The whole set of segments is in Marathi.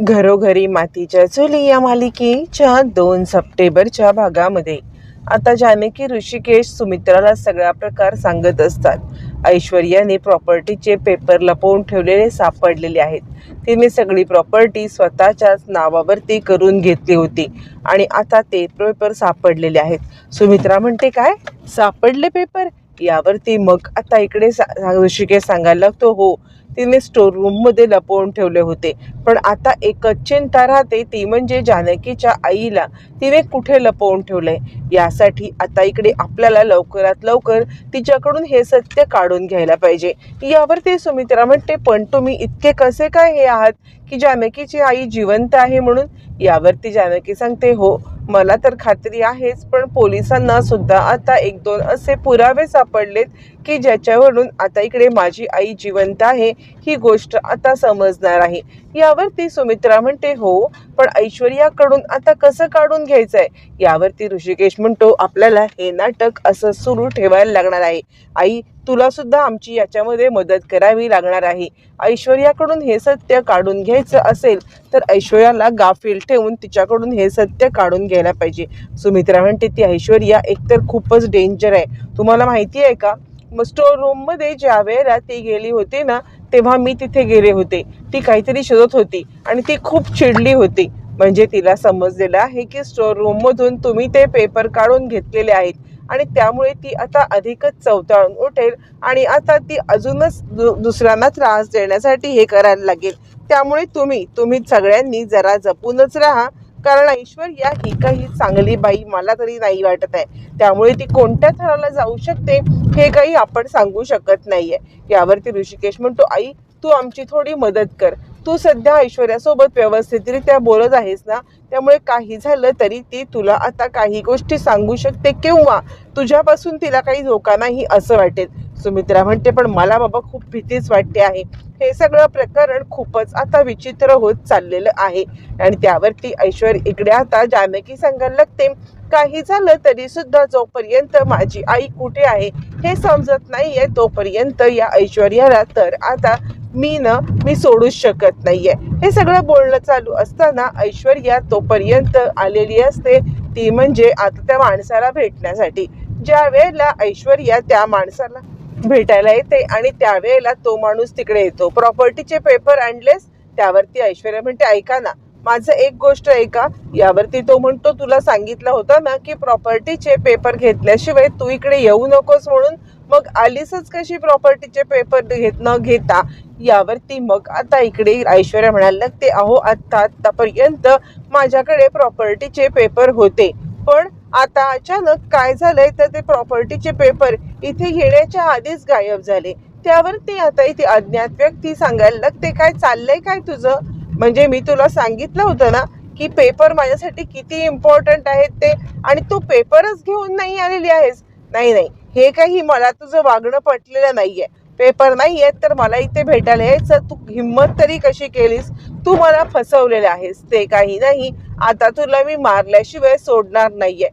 घरोघरी मातीच्या चुली या मालिकेच्या दोन सप्टेंबरच्या भागामध्ये. आता जानकी ऋषिकेश सुमित्राला सगळा प्रकार सांगत असतात. ऐश्वर्याने प्रॉपर्टीचे पेपर लपवून ठेवलेले सापडलेले आहेत. तिने सगळी प्रॉपर्टी स्वतःच्याच नावावरती करून घेतली होती आणि आता ते पेपर सापडलेले आहेत. सुमित्रा म्हणते काय? सापडले पेपर यावरती मग आता इकडे सा ऋषिकेश सांगायला लागतो हो तिने स्टोर रूममध्ये लपवून ठेवले होते. पण आता एक चिंता राहते ती म्हणजे जानकीच्या आईला तिने कुठे लपवून ठेवलंय? यासाठी आता इकडे आपल्याला लवकरात लवकर तिच्याकडून हे सत्य काढून घ्यायला पाहिजे. यावरती सुमित्रा म्हणते पण तुम्ही इतके कसे काय हे आहात की जानकीची आई जिवंत आहे म्हणून? यावरती जानकी सांगते हो मला तर खात्री आहेच पण पोलिसांना सुद्धा आता एक दोन असे पुरावे सापडलेत की ज्याच्यावरून आता इकडे माझी आई जिवंत आहे ही गोष्ट आता समजणार आहे. यावरती सुमित्रा म्हणते हो पण ऐश्वर्याकडून आता कसं काढून घ्यायचं आहे यावरती ऋषिकेश म्हणतो आपल्याला हे नाटक असं सुरू ठेवायला लागणार आहे. आई तुला सुद्धा आमची याच्यामध्ये मदत करावी लागणार आहे. ऐश्वर्याकडून हे सत्य काढून घ्यायचं असेल तर ऐश्वर्याला गाफील ठेवून तिच्याकडून हे सत्य काढून घ्यायला पाहिजे. सुमित्रा म्हणते ती ऐश्वर्या एकतर खूपच डेंजर आहे. तुम्हाला माहिती आहे का? मग स्टोर रूममध्ये ज्या वेळेला ती गेली होती ना तेव्हा मी तिथे गेले होते. ती काहीतरी शोधत होती आणि ती खूप चिडली होती. म्हणजे तिला समजलेलं आहे की स्टोर रूममधून तुम्ही ते पेपर काढून घेतलेले आहेत आणि त्यामुळे ती आता अधिकच चवताळून उठेल आणि आता ती अजूनच दु- दुसऱ्यांना त्रास देण्यासाठी हे करायला लागेल. त्यामुळे तुम्ही तुम्ही सगळ्यांनी जरा जपूनच राहा. कारण ऐश्वर्या ही काही चांगली बाई मला तरी नाही वाटत आहे. त्यामुळे ती कोणत्या थराला जाऊ शकते हे काही आपण सांगू शकत नाहीये. यावरती ऋषिकेश म्हणतो आई तू आमची थोडी मदत कर. तू सध्या ऐश्वर्यासोबत व्यवस्थितरित्या बोलत आहेस ना त्यामुळे काही झालं तरी ती तुला आता काही गोष्टी सांगू शकते किंवा तुझ्यापासून तिला काही धोका नाही असं वाटेल. सुमित्रा म्हणते पण मला बाबा खूप भीतीच वाटते आहे. हे सगळं प्रकरण खूपच आता विचित्र होत चाललेलं आहे. आणि त्यावरती ऐश्वर इकडे आता जानकी सांगायला लागते. काही झालं तरी सुद्धा जोपर्यंत माझी आई कुठे आहे हे समजत नाहीये तोपर्यंत या ऐश्वर्याला तर आता मी न मी सोडूच शकत नाहीये. हे सगळं बोलणं चालू असताना ऐश्वर्या तोपर्यंत आलेली असते. ती म्हणजे आता त्या माणसाला भेटण्यासाठी. ज्या वेळेला ऐश्वर्या त्या माणसाला भेटायला येते आणि त्यावेळेला तो माणूस तिकडे येतो. प्रॉपर्टीचे पेपर आणलेस त्यावरती ऐश्वर्या म्हणते ऐका ना माझं एक गोष्ट ऐका यावरती तो म्हणतो तुला सांगितलं होतं ना की प्रॉपर्टीचे पेपर घेतल्याशिवाय तू इकडे येऊ नकोस म्हणून. मग आलीसच कशी प्रॉपर्टीचे पेपर घेत न घेता? यावरती मग आता इकडे ऐश्वर्या म्हणायला लागते अहो आत्ता आत्तापर्यंत माझ्याकडे प्रॉपर्टीचे पेपर होते. पण आता अचानक काय झालंय तर ते प्रॉपर्टीचे पेपर इथे येण्याच्या आधीच गायब झाले. त्यावर ते आता इथे अज्ञात व्यक्ती सांगायला लागते काय चाललंय काय तुझं? म्हणजे मी तुला सांगितलं होतं ना की पेपर माझ्यासाठी किती इम्पॉर्टंट आहेत ते आणि तू पेपरच घेऊन नाही आलेली आहेस. नाही नाही हे काही मला तुझं वागणं पटलेलं नाहीये. पेपर नाही आहेत तर मला इथे भेटायला यायचं. तू हिंमत तरी कशी केलीस? तू मला फसवलेले आहेस ते काही नाही. आता तुला मी मारल्याशिवाय सोडणार नाहीये.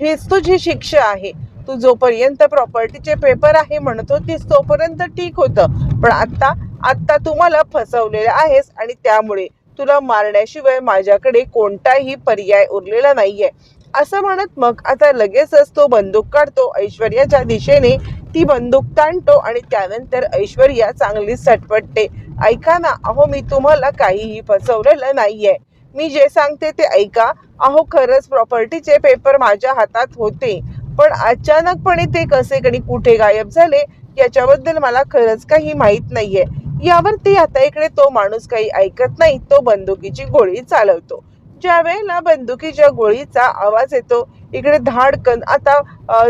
हीच तुझी शिक्षा आहे. तू जोपर्यंत प्रॉपर्टीचे पेपर आहे म्हणत होतीस तोपर्यंत ठीक होतं. पण आत्ता आत्ता तू मला फसवलेलं आहेस आणि त्यामुळे तुला मारण्याशिवाय माझ्याकडे कोणताही पर्याय उरलेला नाहीये. असं म्हणत मग आता लगेचच तो बंदूक काढतो ऐश्वर्याच्या दिशेने. ती बंदूक ताणतो आणि त्यानंतर ऐश्वर्या चांगली सटपटते. ऐका ना अहो मी तुम्हाला काहीही फसवलेलं नाहीये. मी जे सांगते ते ऐका. अहो खरंच प्रॉपर्टीचे पेपर माझ्या हातात होते. पण अचानकपणे ते कसे आणि कुठे गायब झाले याच्याबद्दल मला खरंच काही माहीत नाहीये. यावरती आता इकडे तो माणूस काही ऐकत नाही. तो बंदुकीची गोळी चालवतो. ज्या वेळेला बंदुकीच्या गोळीचा आवाज येतो इकडे धाडकन आता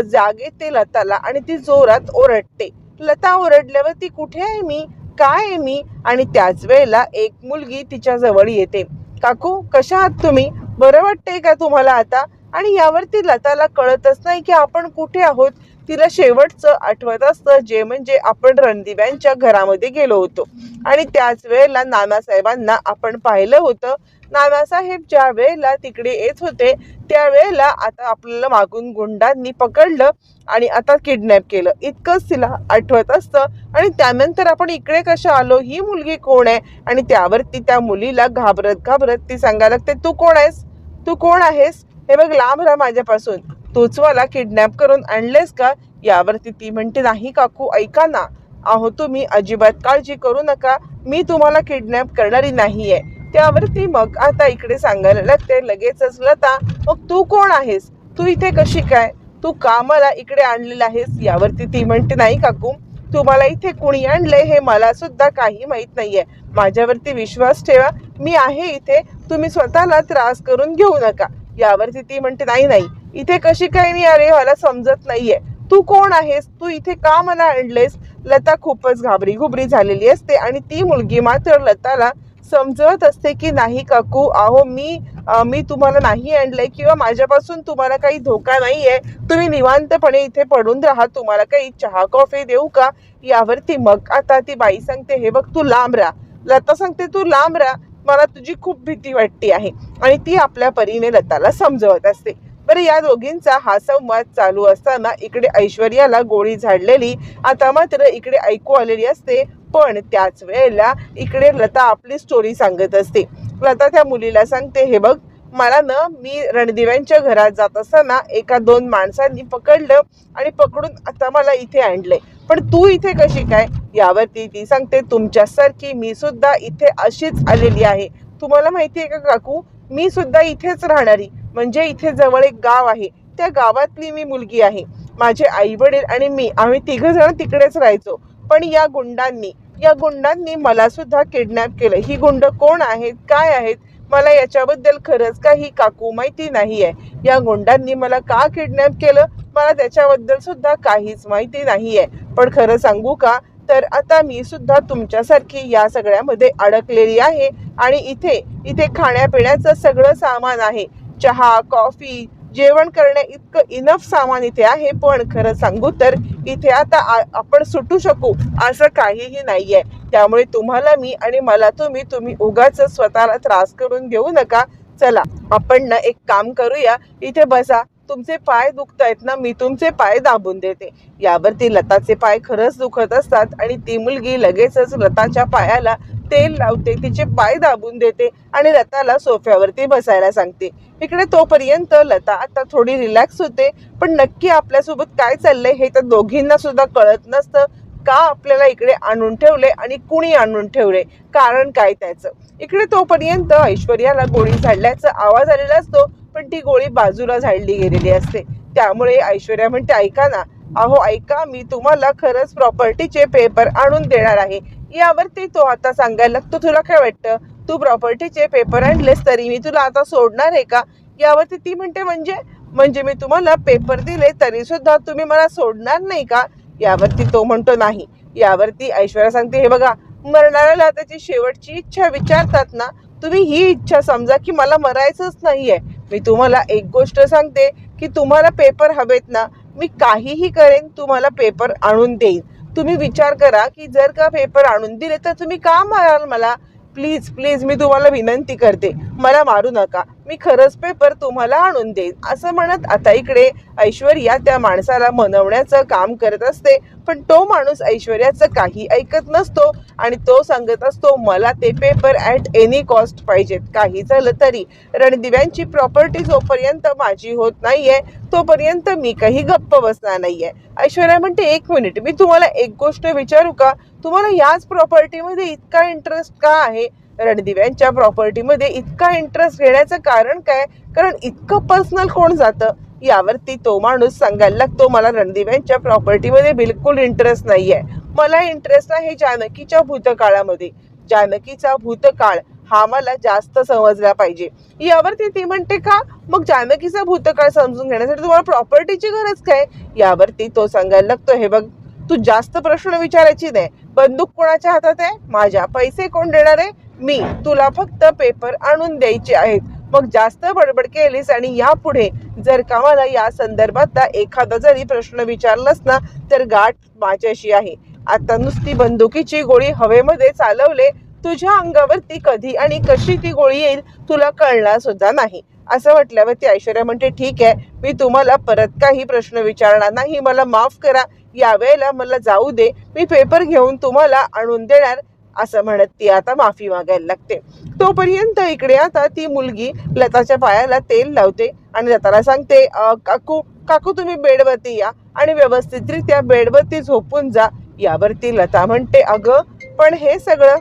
जागे ते लताला आणि ती जोरात ओरडते. लता ओरडल्यावर ती कुठे आहे मी? काय आहे मी? आणि त्याच वेळेला एक मुलगी तिच्या जवळ येते. काकू कशा आहात तुम्ही? बरं वाटतंय का तुम्हाला आता? आणि यावरती लताला कळतच नाही की आपण कुठे आहोत. तिला शेवटचं आठवत असतं जे म्हणजे आपण रणदिव्यांच्या घरामध्ये गेलो होतो. आणि त्याच वेळेला नानासाहेबांना आपण पाहिलं होतं नानासाहेब ज्या वेळेला तिकडे येत होते त्यावेळेला आता आपल्याला मागून गुंडांनी पकडलं आणि आता किडनॅप केलं. इतकंच तिला आठवत असतं. आणि त्यानंतर आपण इकडे कशा आलो? ही मुलगी कोण आहे? आणि त्यावरती त्या मुलीला घाबरत घाबरत ती सांगायला लागते तू कोण आहेस? तू कोण आहेस? हे बघ लांब राहा माझ्यापासून. तूच मला किडनॅप करून आणलेस का? यावरती ती म्हणते नाही काकू ऐका ना. अहो तुम्ही अजिबात काळजी करू नका. मी तुम्हाला किडनॅप करणारी नाही आहे त्यावरती मग आता इकडे सांगायला लागते. लगेचच लता मग तू कोण आहेस? तू इथे कशी काय? तू का मला इकडे आणलेला आहेस? यावरती ती म्हणते नाही काकू तुम्हाला इथे कुणी आणले हे मला सुद्धा काही माहीत नाहीये. माझ्यावरती विश्वास ठेवा. मी आहे इथे. तुम्ही स्वतःला त्रास करून घेऊ नका. यावरती ती म्हणते नाही नाही. इथे कशी काय नाही? अरे मला समजत नाहीये. तू कोण आहेस? तू इथे का मला आणलेस लता खूपच घाबरी घुबरी झालेली असते आणि ती मुलगी मात्र लताला समजवत असते की नाही काकू? अहो मी मी तुम्हाला नाही आणलंय किंवा माझ्यापासून तुम्हाला काही धोका नाही आहे तुम्ही निवांतपणे इथे पडून राहा. तुम्हाला काही चहा कॉफी देऊ का? यावरती मग आता ती बाई सांगते हे बघ तू लांब राहा. लता सांगते तू लांब राहा. मला तुझी खूप भीती वाटते आहे. आणि ती आपल्या परीने लताला समजवत असते. बरं या दोघींचा हा संवाद चालू असताना इकडे ऐश्वर्याला गोळी झाडलेली. आता मात्र इकडे ऐकू आलेली असते पण त्याच वेळेला इकडे लता आपली स्टोरी सांगत असते. लता त्या मुलीला सांगते हे बघ मला ना मी रणदिव्यांच्या घरात जात असताना एका दोन माणसांनी पकडलं आणि पकडून आता मला इथे आणलंय. पण तू इथे कशी काय? यावरती ती सांगते तुमच्यासारखी मी सुद्धा इथे अशीच आलेली आहे. तुम्हाला माहिती आहे का काकू? मी सुद्धा इथेच राहणारी म्हणजे इथे जवळ एक गाव आहे. त्या गावातली मी मुलगी आहे. माझे आई वडील आणि मी आम्ही तिघ जण तिकडेच राहायचो. पण या गुंडांनी या गुंडांनी मला सुद्धा किडनॅप केलं. ही गुंड कोण आहेत? काय आहेत? मला याच्याबद्दल खरंच काही काकू माहिती नाही आहे या गुंडांनी मला का किडनॅप केलं? मला त्याच्याबद्दल सुद्धा काहीच माहिती नाही आहे पण खरं सांगू का? तर आता मी सुद्धा तुमच्यासारखी या सगळ्यामध्ये अडकलेली आहे आणि इथे इथे खाण्यापिण्याचं सगळं सामान आहे. चहा कॉफी जेवण करण्या इतकं इनफ सामान इथे आहे. पण खरं सांगू तर इथे आता आपण सुटू शकू असं काहीही नाहीये. त्यामुळे तुम्हाला मी आणि मला तुम्ही तुम्ही उगाच स्वतःला त्रास करून घेऊ नका. चला आपण ना एक काम करूया. इथे बसा. तुमचे पाय दुखतायत ना मी तुमचे पाय दाबून देते. यावरती लताचे पाय खरंच दुखत असतात आणि ती मुलगी लगेचच लताच्या पायाला तेल लावते तिचे पाय दाबून देते आणि लताला सोफ्यावरती बसायला सांगते. इकडे तोपर्यंत लता आता थोडी रिलॅक्स होते पण नक्की आपल्यासोबत काय चाललंय हे तर दोघींना सुद्धा कळत नसतं. का आपल्याला इकडे आणून ठेवले आणि कुणी आणून ठेवले? कारण काय त्याचं? इकडे तोपर्यंत ऐश्वर्याला गोळी झाडल्याचा आवाज आलेला असतो पण ती गोळी बाजूला झाडली गेलेली असते. त्यामुळे ऐश्वर्या म्हणते ऐका ना. अहो ऐका मी तुम्हाला खरंच प्रॉपर्टीचे पेपर आणून देणार आहे. यावरती तो आता सांगायला लागतो तुला काय वाटतं? तू प्रॉपर्टीचे पेपर आणलेस तरी मी तुला आता सोडणार आहे का? यावरती ती म्हणते म्हणजे? म्हणजे मी तुम्हाला पेपर दिले तरी सुद्धा तुम्ही मला सोडणार नाही का? यावरती तो म्हणतो नाही. यावरती ऐश्वर्या सांगते हे बघा मरणाऱ्याला त्याची शेवटची इच्छा विचारतात ना तुम्ही ही इच्छा समजा की मला मरायचंच नाहीये. मी तुम्हाला एक गोष्ट सांगते की तुम्हाला पेपर हवेत ना मी काहीही करेन तुम्हाला पेपर आणून देईन. तुम्ही विचार करा की जर का पेपर आणून दिले तर तुम्ही का माराल मला? प्लीज प्लीज मी तुम्हाला विनंती करते. मला मारू नका. मी खरंच पेपर तुम्हाला आणून देईन. असं म्हणत आता इकडे ऐश्वर्या त्या माणसाला मनवण्याचं काम करत असते. पण तो माणूस ऐश्वर्याचं काही ऐकत नसतो आणि तो सांगत असतो मला ते पेपर ॲट एनी कॉस्ट पाहिजेत. काही झालं तरी. रणदिव्यांची प्रॉपर्टी जोपर्यंत माझी होत नाहीये तोपर्यंत मी काही गप्प बसणार नाहीये. ऐश्वर्या म्हणते एक मिनिट मी तुम्हाला एक गोष्ट विचारू का? तुम्हाला याच प्रॉपर्टीमध्ये इतका इंटरेस्ट का आहे? रणदिव्यांच्या प्रॉपर्टीमध्ये इतका इंटरेस्ट घेण्याचं कारण काय? कारण इतकं पर्सनल कोण जातं? यावरती तो माणूस सांगायला लागतो मला रणदिव्यांच्या प्रॉपर्टीमध्ये बिलकुल इंटरेस्ट नाहीये. मला इंटरेस्ट आहे जानकीच्या भूतकाळामध्ये. जानकीचा भूतकाळ हा मला जास्त समजला पाहिजे. यावरती ती म्हणते का मग जानकीचा भूतकाळ समजून घेण्यासाठी तुम्हाला प्रॉपर्टीची गरज काय? यावरती तो सांगायला लागतो हे बघ तू जास्त प्रश्न विचारायची नाही. बंदूक कोणाच्या हातात आहे? माझ्या पैसे कोण देणार आहे? मी. तुला फक्त पेपर आणून द्यायचे आहेत. मग जास्त बडबड केलीस आणि यापुढे जर का मला या संदर्भातला एखादा जरी प्रश्न विचारलास ना तर गाठ माझ्याशी आहे. आता नुसती बंदुकीची गोळी हवेमध्ये चालवले तुझ्या अंगावरती कधी आणि कशी ती गोळी येईल तुला कळणार सुद्धा नाही. असं म्हटल्यावरती ऐश्वर्या म्हणते ठीक आहे मी तुम्हाला परत काही प्रश्न विचारणार नाही. मला माफ करा. यावेळेला मला जाऊ दे. मी पेपर घेऊन तुम्हाला आणून देणार असं म्हणत ती आता माफी मागायला लागते. तोपर्यंत इकडे आता ती मुलगी लताच्या पायाला तेल लावते आणि लताला सांगते काकू काकू तुम्ही बेडवरती या आणि व्यवस्थितरित्या बेडवरती झोपून जा यावरती लता म्हणते अगं पण हे सगळं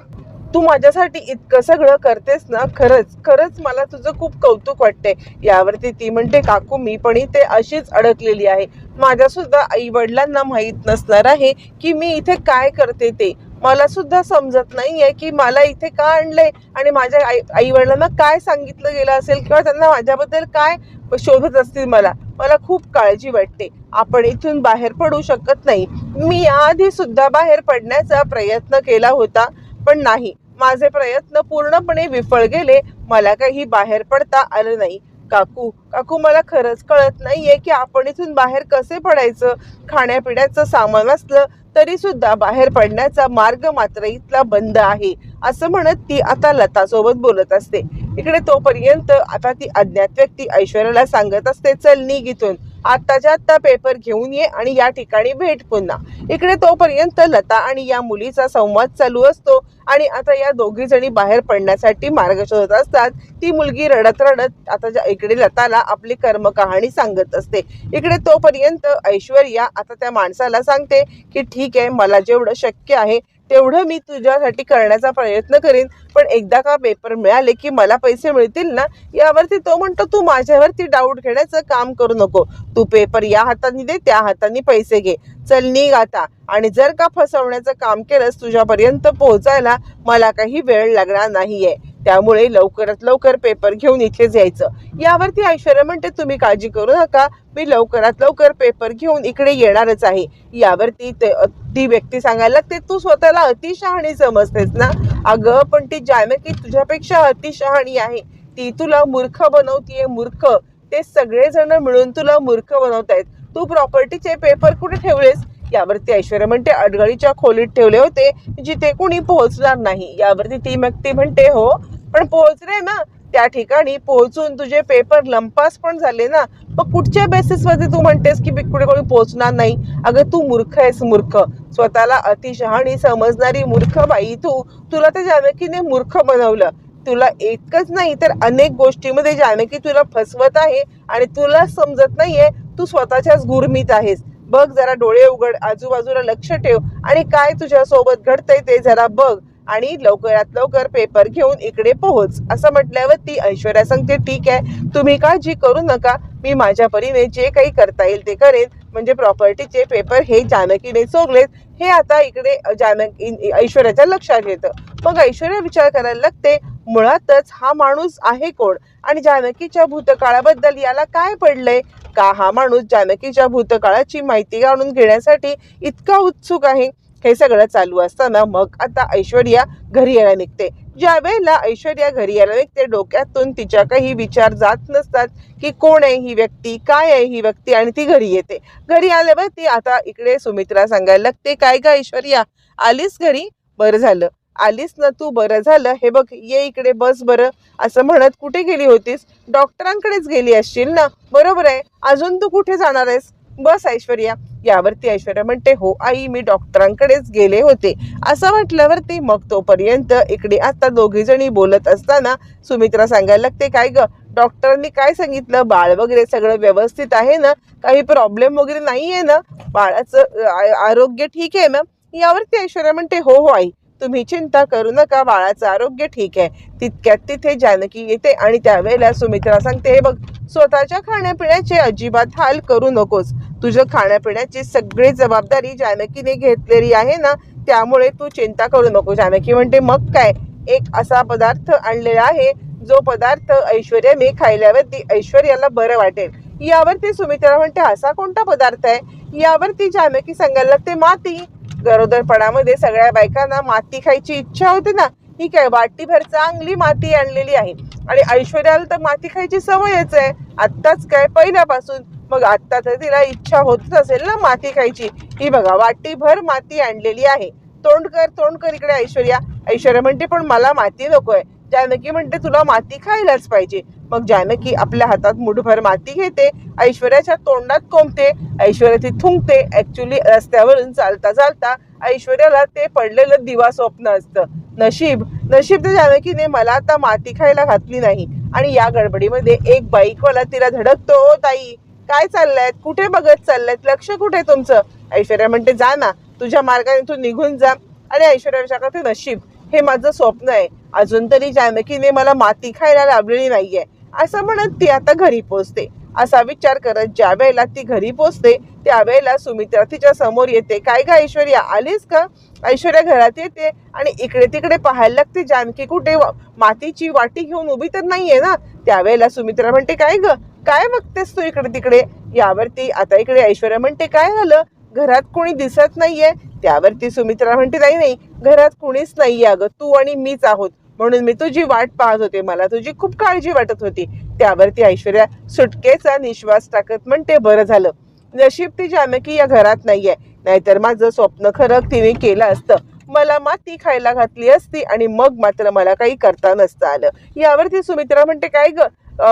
तू माझ्यासाठी इतकं सगळं करतेस ना खरंच खरंच मला तुझं खूप कौतुक वाटते यावरती ती म्हणते काकू मी पण इथे अशीच अडकलेली आहे. माझ्या सुद्धा आई वडिलांना माहीत नसणार आहे की मी इथे काय करते ते. मला सुद्धा समजत नाहीये की मला इथे का आणलंय आणि माझ्या आई आई वडिलांना काय सांगितलं गेलं असेल किंवा त्यांना माझ्याबद्दल काय शोधत असतील मला. मला खूप काळजी वाटते. आपण इथून बाहेर पडू शकत नाही. मी याआधी सुद्धा बाहेर पडण्याचा प्रयत्न केला होता पण नाही. माझे प्रयत्न पूर्णपणे विफळ गेले. मला काही बाहेर पडता आलं नाही. काकू काकू मला खरंच कळत नाहीये की आपण इथून बाहेर कसे पडायचं? खाण्यापिण्याचं सामान असलं तरी सुद्धा बाहेर पडण्याचा मार्ग मात्र इथला बंद आहे. असं म्हणत ती आता लतासोबत बोलत असते. इकडे तोपर्यंत आता ती अज्ञात व्यक्ती ऐश्वर्याला सांगत असते चल निघ इथून. आत्ताच्या आत्ता पेपर घेऊन ये आणि या ठिकाणी भेट पुन्हा. इकडे तोपर्यंत लता आणि या मुलीचा संवाद चालू असतो आणि आता या दोघी जणी बाहेर पडण्यासाठी मार्ग शोधत असतात. ती मुलगी रडत रडत आता ज्या- इकडे लताला आपली कर्म कहाणी सांगत असते. इकडे तोपर्यंत ऐश्वर्या आता त्या माणसाला सांगते की ठीक आहे मला जेवढं शक्य आहे तेवढं मी तुझ्यासाठी करण्याचा प्रयत्न करीन. पण एकदा का पेपर मिळाले की मला पैसे मिळतील ना यावरती तो म्हणतो तू माझ्यावरती डाऊट घेण्याचं काम करू नको. तू पेपर या हाताने दे त्या हाताने पैसे घे. चल निघ आता. आणि जर का फसवण्याचं काम केलंस तुझ्यापर्यंत पोहोचायला मला काही वेळ लागणार नाहीये. त्यामुळे लवकरात लवकर पेपर घेऊन इथेच यायचं. यावरती ऐश्वर्या म्हणते तुम्ही काळजी करू नका. मी लवकरात लवकर पेपर घेऊन इकडे येणारच आहे. यावरती ते- ती व्यक्ती सांगायला लागते तू स्वतःला अतिशहाणी समजतेस ना? अगं पण ती जानकी तुझ्यापेक्षा अतिशहाणी आहे. ती तुला मूर्ख बनवतीये मूर्ख. ते सगळेजण मिळून तुला मूर्ख बनवतायत. तू प्रॉपर्टीचे पेपर कुठे ठेवलेस? यावरती ऐश्वर्या म्हणते अडगळीच्या खोलीत ठेवले होते जिथे कोणी पोहोचणार नाही. यावरती ती व्यक्ती म्हणते हो पण पोहोचले ना. त्या ठिकाणी पोहोचून तुझे पेपर लंपास पण झाले ना. मग कुठच्या बेसिसवरती तू म्हणतेस की कुठे कोणी पोहोचणार नाही? अगं तू मूर्ख आहेस मूर्ख. स्वतःला अतिशहाणी समजणारी मूर्ख बाई तू. तुला त्या जानकीने मूर्ख बनवलं. तुला इतकंच नाही तर अनेक गोष्टीमध्ये जानकी तुला फसवत आहे आणि तुला समजत नाहीये. तू स्वतःच्याच गुरमीत आहेस. बघ जरा डोळे उघड आजूबाजूला लक्ष ठेव आणि काय तुझ्या सोबत घडतंय ते जरा बघ आणि लवकरात लवकर पेपर घेऊन इकडे पोहोच. असं म्हटल्यावर ती ऐश्वर्या सांगते ठीक आहे तुम्ही काळजी करू नका. मी माझ्या परीने जे काही करता येईल ते करेन. म्हणजे प्रॉपर्टीचे पेपर हे जानकीने चोगलेत हे आता इकडे जानकी ऐश्वर्याच्या लक्षात येतं. मग ऐश्वर्या विचार करायला लागते मुळातच हा माणूस आहे कोण? आणि जानकीच्या भूतकाळाबद्दल याला काय पडलंय? का हा माणूस जानकीच्या भूतकाळाची माहिती जाणून घेण्यासाठी इतका उत्सुक आहे? हे सगळं चालू असताना मग आता ऐश्वर्या घरी यायला निघते. ज्या वेळेला ऐश्वर्या घरी यायला ते डोक्यातून तिच्या काही विचार जात नसतात की कोण आहे ही व्यक्ती काय आहे ही व्यक्ती आणि ती घरी येते. घरी आल्यावर ती आता इकडे सुमित्रा सांगायला लागते काय ग ऐश्वर्या आलीस घरी? बरं झालं. आलीस ना तू बरं झालं. हे बघ ये इकडे बस बरं. असं म्हणत कुठे गेली होतीस? डॉक्टरांकडेच गेली असशील ना? बरोबर आहे. अजून तू कुठे जाणार आहेस? बस ऐश्वर्या यावरती ऐश्वर्या म्हणते हो आई मी डॉक्टरांकडेच गेले होते. असं म्हटल्यावरती मग तोपर्यंत इकडे आता दोघीजणी बोलत असताना सुमित्रा सांगायला लागते काय ग डॉक्टरांनी काय सांगितलं? बाळ वगैरे सगळं व्यवस्थित आहे ना? काही प्रॉब्लेम वगैरे नाही आहे ना? बाळाचं आरोग्य ठीक आहे ना? यावरती ऐश्वर्या म्हणते हो हो आई तुम्ही चिंता करू नका बाळाचं आरोग्य ठीक आहे. तितक्यात तिथे जानकी येते आणि त्यावेळेला सुमित्रा सांगते हे बघ स्वतःच्या खाण्यापिण्याचे अजिबात हाल करू नकोस. तुझं खाण्यापिण्याची सगळी जबाबदारी जानकीने घेतलेली आहे ना? त्यामुळे तू चिंता करू नको. जानकी म्हणते मग काय? एक असा पदार्थ आणलेला आहे जो पदार्थ ऐश्वर्याने खायल्यावरती ऐश्वर्याला बरं वाटेल. यावरती सुमित्रा म्हणते असा कोणता पदार्थ आहे? यावरती जानकी सांगायला लागते माती. गरोदरपणामध्ये सगळ्या बायकांना माती खायची इच्छा होते ना? ठीक आहे वाटीभर चांगली माती आणलेली आहे. आणि ऐश्वर्याला तर माती खायची सवयच आहे. आत्ताच काय पहिल्यापासून. मग आत्ता तर तिला इच्छा होतच असेल ना माती खायची. ही बघा वाटीभर माती आणलेली आहे. तोंड कर तोंड कर इकडे ऐश्वर्या. ऐश्वर्या म्हणते पण मला माती नकोय. जानकी म्हणते तुला माती खायलाच पाहिजे. मग जानकी आपल्या हातात मुठभर माती घेते ऐश्वर्याच्या तोंडात कोंबते ऐश्वर्या ती थुंकते. ऍक्च्युली रस्त्यावरून चालता चालता ऐश्वर्याला ते पडलेलं दिवा स्वप्न असतं. नशीब नशीब तर जानकीने मला आता माती खायला घातली नाही. आणि या गडबडीमध्ये एक बाईकवाला तिला धडकतो "ओ ताई काय चाललंय? कुठे बघत चाललंय? लक्ष कुठे तुमचं? ऐश्वर्या म्हणते जा ना तुझ्या मार्गाने तू निघून जा. आणि ऐश्वर्या ते नशीब हे माझं स्वप्न आहे. अजून तरी जानकीने मला माती खायला लावलेली नाहीये. असं म्हणत ती आता घरी पोचते असा विचार करत ज्या वेळेला ती घरी पोचते त्यावेळेला सुमित्रा तिच्या समोर येते. काय का ऐश्वर्या आलीस का ऐश्वर्या घरात येते आणि इकडे तिकडे पाहायला लागते. जानकी कुठे? मातीची वाटी घेऊन उभी तर नाहीये ना? त्यावेळेला सुमित्रा म्हणते काय ग? काय बघतेस तू इकडे तिकडे यावरती आता इकडे ऐश्वर्या म्हणते काय झालं? घरात कोणी दिसत नाहीये त्यावरती सुमित्रा म्हणते नाही नाही घरात कोणीच नाहीये अगं तू आणि मीच आहोत. म्हणून मी तुझी वाट पाहत होते मला तुझी खूप काळजी वाटत होती. त्यावरती ऐश्वर्या सुटकेचा निश्वास टाकत म्हणते बरं झालं. नशीब ती जानकी या घरात नाहीये. नाहीतर माझं स्वप्न खरं तिने केलं असतं. मला माती खायला घातली असती आणि मग मात्र मला काही करता नसतं आलं. यावरती सुमित्रा म्हणते काय ग?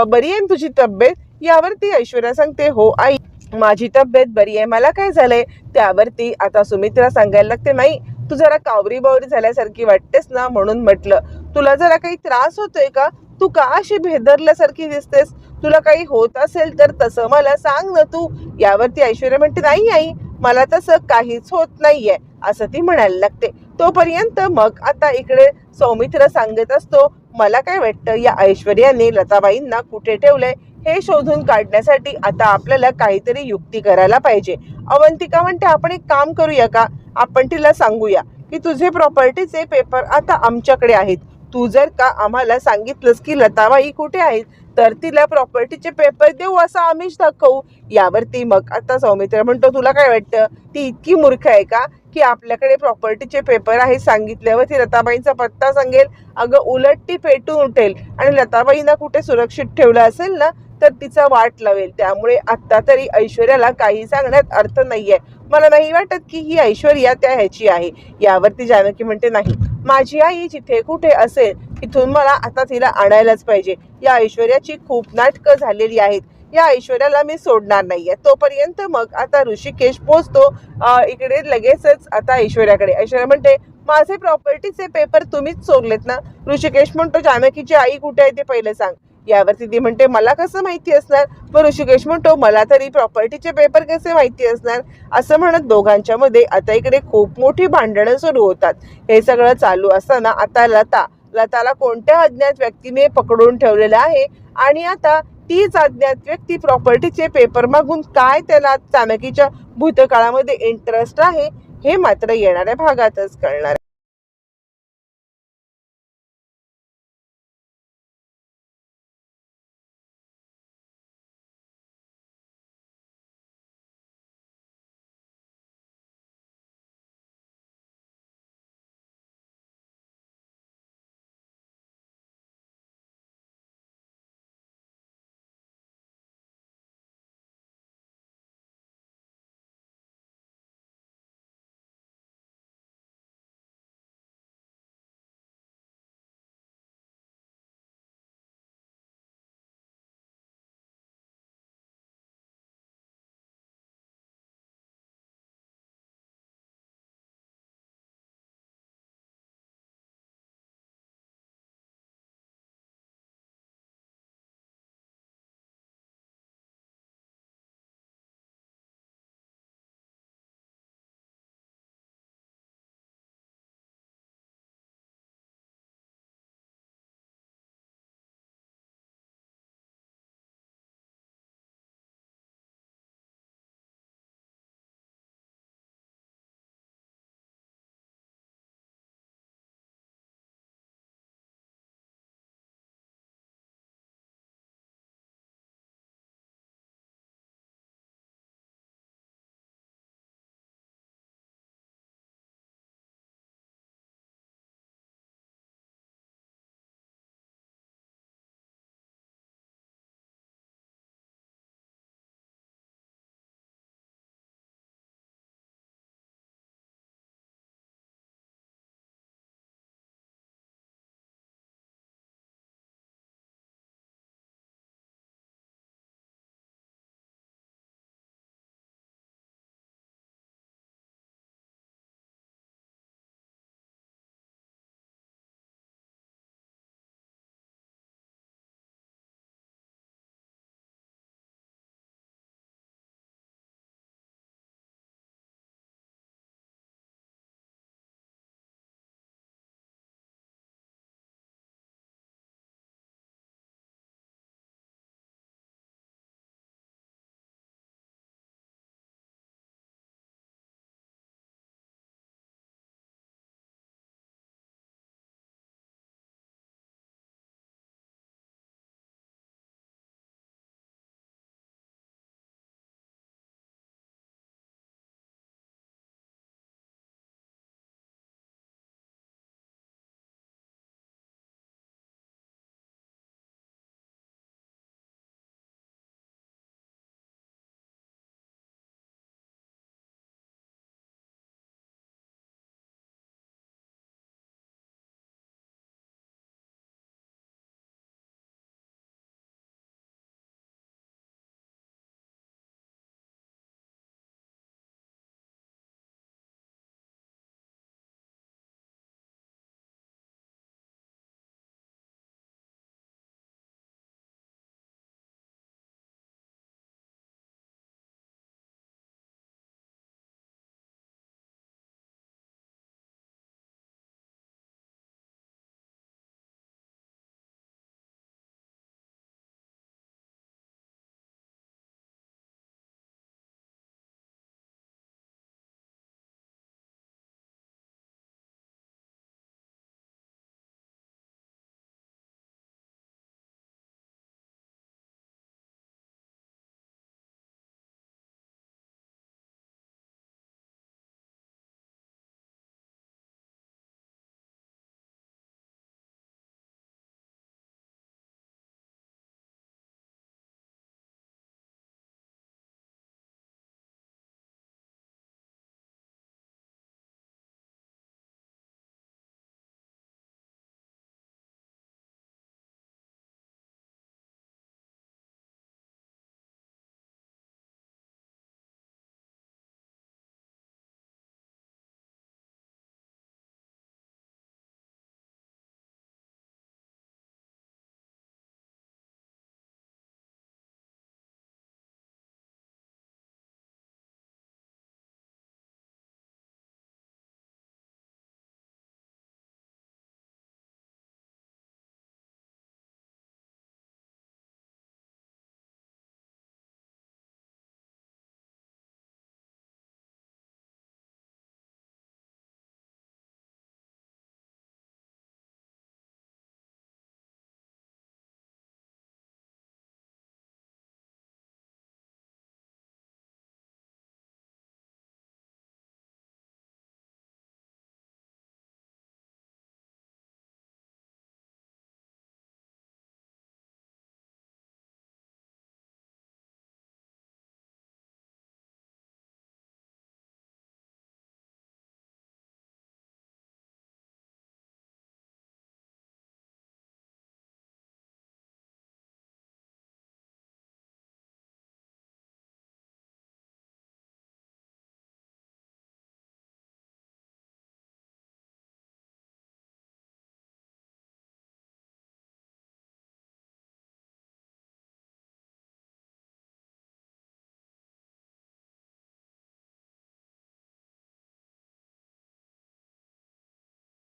बरी आहे ना तुझी तब्येत? यावरती ऐश्वर्या सांगते हो आई माझी तब्येत बरी आहे मला काय झालंय? त्यावरती आता सुमित्रा सांगायला लागते नाही तू जरा कावरी बावरी झाल्यासारखी वाटतेस ना? म्हणून म्हटलं तुला जरा काही त्रास होतोय का? तू का अशी भेदरल्यासारखी दिसतेस? तुला काही होत असेल तर तसं मला सांग ना तू. यावरती ऐश्वर्या म्हणते नाही आई मला तसं काहीच होत नाहीये असं ती म्हणायला लागते. तोपर्यंत मग आता इकडे सौमित्र सांगत असतो मला काय वाटतं या ऐश्वर्याने लताबाईंना कुठे ठेवलंय? हे शोधून काढण्यासाठी आता आपल्याला काहीतरी युक्ती करायला पाहिजे. अवंतिका म्हणते आपण एक काम करूया का? आपण तिला सांगूया की तुझे प्रॉपर्टीचे पेपर आता आमच्याकडे आहेत. तू जर का आम्हाला सांगितलंस की लताबाई कुठे आहेत तर तिला प्रॉपर्टीचे पेपर देऊ असं आम्हीच दाखवू. यावरती मग आता सौमित्र म्हणतो तुला काय वाटतं? ती इतकी मूर्ख आहे का की आपल्याकडे प्रॉपर्टीचे पेपर आहे सांगितल्यावर ती लताबाईंचा पत्ता सांगेल? अगं उलट ती पेटून उठेल आणि लताबाईंना कुठे सुरक्षित ठेवलं असेल ना तर तिचा वाट लावेल. त्यामुळे आत्ता तरी ऐश्वर्याला काही सांगण्यात अर्थ नाहीये. मला नाही वाटत की ही ऐश्वर्या त्या ह्याची आहे. यावरती जानकी म्हणते नाही माझी आई जिथे कुठे असेल तिथून मला आता तिला आणायलाच पाहिजे. या ऐश्वर्याची खूप नाटकं झालेली आहेत. या ऐश्वर्याला मी सोडणार नाहीये. तोपर्यंत मग आता ऋषिकेश पोचतो इकडे लगेचच आता ऐश्वर्याकडे. ऐश्वर्या म्हणते माझे प्रॉपर्टीचे पेपर तुम्हीच चोरलेत ना? ऋषिकेश म्हणतो जानकीची आई कुठे आहे ते पहिले सांग. यावरती ती म्हणते मला कसं माहिती असणार? मग ऋषिकेश म्हणतो मला तरी प्रॉपर्टीचे पेपर कसे माहिती असणार? असं म्हणत दोघांच्या मध्ये आता इकडे खूप मोठी भांडणं सुरू होतात. हे सगळं चालू असताना आता लता लताला कोणत्या अज्ञात व्यक्तीने पकडून ठेवलेलं आहे? आणि आता तीच अज्ञात व्यक्ती प्रॉपर्टीचे पेपर मागून काय त्याला चाणकीच्या भूतकाळामध्ये इंटरेस्ट आहे? हे मात्र येणाऱ्या भागातच कळणार